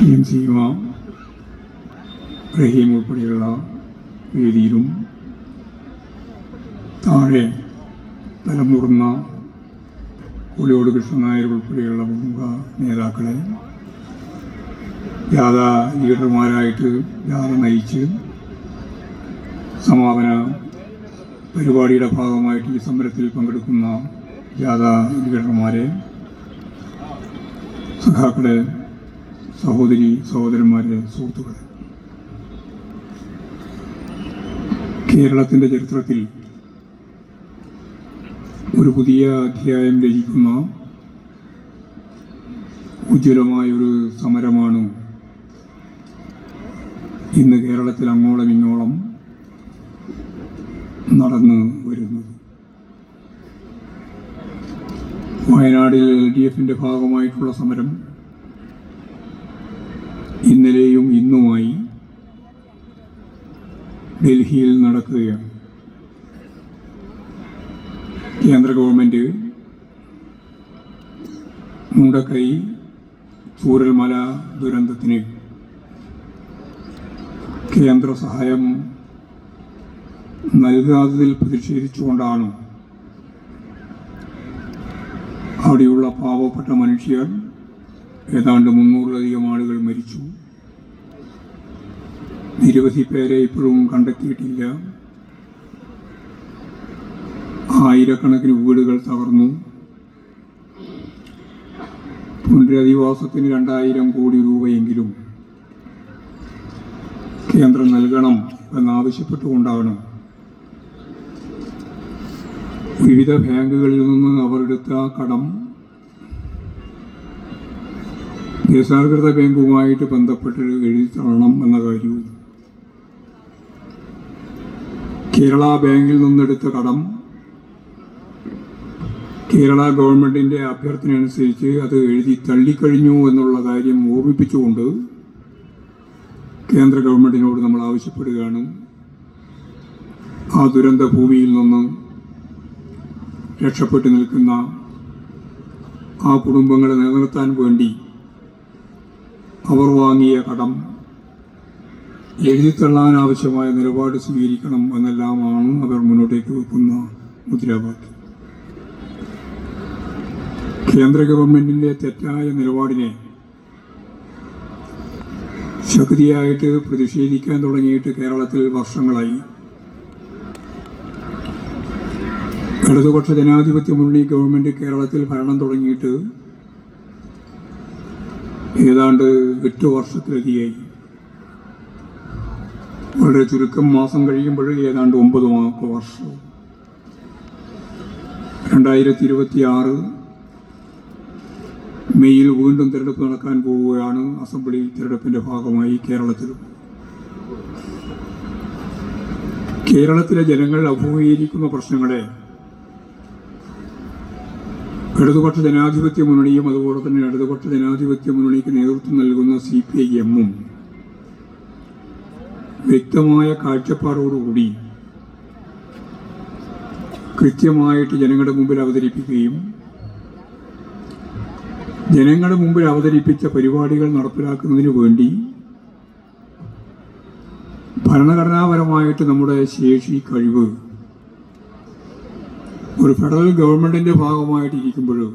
M C റഹീം ഉൾപ്പെടെയുള്ള വേദിയിലും താഴെ തലമുറുന്ന കൃഷ്ണൻ നായർ ഉൾപ്പെടെയുള്ള പ്രമുഖ നേതാക്കളെ ജാഥ ലീഡർമാരായിട്ട് ജാഥ നയിച്ച് സമാപന പരിപാടിയുടെ ഭാഗമായിട്ട് ഈ സമരത്തിൽ പങ്കെടുക്കുന്ന ജാഥ ലീഡർമാരെ സഖാക്കളെ സഹോദരി സഹോദരന്മാരെ സുഹൃത്തുക്കളെ. കേരളത്തിന്റെ ചരിത്രത്തിൽ ഒരു പുതിയ അധ്യായം രചിക്കുന്ന ഉജ്ജ്വലമായൊരു സമരമാണ് ഇന്ന് കേരളത്തിൽ അങ്ങോളം ഇങ്ങോളം നടന്നു വരുന്നത്. വയനാടിൽ എൽ ഡി എഫിന്റെ ഭാഗമായിട്ടുള്ള സമരം ഇന്നലെയും ഇന്നുമായി ഡൽഹിയിൽ നടക്കുകയാണ്. കേന്ദ്ര ഗവൺമെന്റ് മുണ്ടക്കൈ ചൂരൽമല ദുരന്തത്തിന് കേന്ദ്ര സഹായം നൽകാത്തതിൽ പ്രതിഷേധിച്ചുകൊണ്ടാണ് അവിടെയുള്ള പാവപ്പെട്ട മനുഷ്യർ ഏതാണ്ട് മുന്നൂറിലധികം ആളുകൾ മരിച്ചു. നിരവധി പേരെ ഇപ്പോഴും കണ്ടെത്തിയിട്ടില്ല. ആയിരക്കണക്കിന് വീടുകൾ തകർന്നു. പുനരധിവാസത്തിന് രണ്ടായിരം കോടി രൂപയെങ്കിലും കേന്ദ്രം നൽകണം എന്നാവശ്യപ്പെട്ടുകൊണ്ടാണ്. വിവിധ ബാങ്കുകളിൽ നിന്ന് അവർ എടുത്ത കടം ദേശാധികൃത ബാങ്കുമായിട്ട് ബന്ധപ്പെട്ട് എഴുതി തള്ളണം എന്ന കാര്യവും. കേരള ബാങ്കിൽ നിന്നെടുത്ത കടം കേരള ഗവൺമെന്റിന്റെ അഭ്യർത്ഥന അനുസരിച്ച് അത് എഴുതി തള്ളിക്കഴിഞ്ഞു എന്നുള്ള കാര്യം ഓർമ്മിപ്പിച്ചുകൊണ്ട് കേന്ദ്ര ഗവൺമെന്റിനോട് നമ്മൾ ആവശ്യപ്പെടുകയാണ്. ആ ദുരന്ത ഭൂമിയിൽ നിന്ന് രക്ഷപ്പെട്ടു നിൽക്കുന്ന ആ കുടുംബങ്ങളെ നിലനിർത്താൻ വേണ്ടി അവർ വാങ്ങിയ കടം എഴുതിത്തള്ളാൻ ആവശ്യമായ നിലപാട് സ്വീകരിക്കണം എന്നെല്ലാമാണ് അവർ മുന്നോട്ടേക്ക് വെക്കുന്ന മുദ്രാവാക്യം. കേന്ദ്ര ഗവൺമെന്റിന്റെ തെറ്റായ നിലപാടിനെ ശക്തിയായിട്ട് പ്രതിഷേധിക്കാൻ തുടങ്ങിയിട്ട് കേരളത്തിൽ വർഷങ്ങളായി. ഇടതുപക്ഷ ജനാധിപത്യ മുന്നണി ഗവൺമെന്റ് കേരളത്തിൽ ഭരണം തുടങ്ങിയിട്ട് ഏതാണ്ട് എട്ട് വർഷത്തിലധികമായി. വളരെ ചുരുക്കം മാസം കഴിയുമ്പോൾ ഏതാണ്ട് ഒമ്പത് വർഷവും വർഷം രണ്ടായിരത്തി ഇരുപത്തി ആറ് മെയ്യിൽ വീണ്ടും തിരഞ്ഞെടുപ്പ് നടക്കാൻ പോവുകയാണ് അസംബ്ലി തിരഞ്ഞെടുപ്പിന്റെ ഭാഗമായി കേരളത്തിലും. കേരളത്തിലെ ജനങ്ങൾ അഭിമുഖീകരിക്കുന്ന പ്രശ്നങ്ങളെ ഇടതുപക്ഷ ജനാധിപത്യ മുന്നണിയും അതുപോലെ തന്നെ ഇടതുപക്ഷ ജനാധിപത്യ മുന്നണിക്ക് നേതൃത്വം നൽകുന്ന സി പി ഐ എമ്മും വ്യക്തമായ കാഴ്ചപ്പാടോടുകൂടി കൃത്യമായിട്ട് ജനങ്ങളുടെ മുമ്പിൽ അവതരിപ്പിക്കുകയും ജനങ്ങളുടെ മുമ്പിൽ അവതരിപ്പിച്ച പരിപാടികൾ നടപ്പിലാക്കുന്നതിന് വേണ്ടി ഭരണഘടനാപരമായിട്ട് നമ്മുടെ ശേഷി കഴിവ് ഒരു ഫെഡറൽ ഗവൺമെന്റിന്റെ ഭാഗമായിട്ടിരിക്കുമ്പോഴും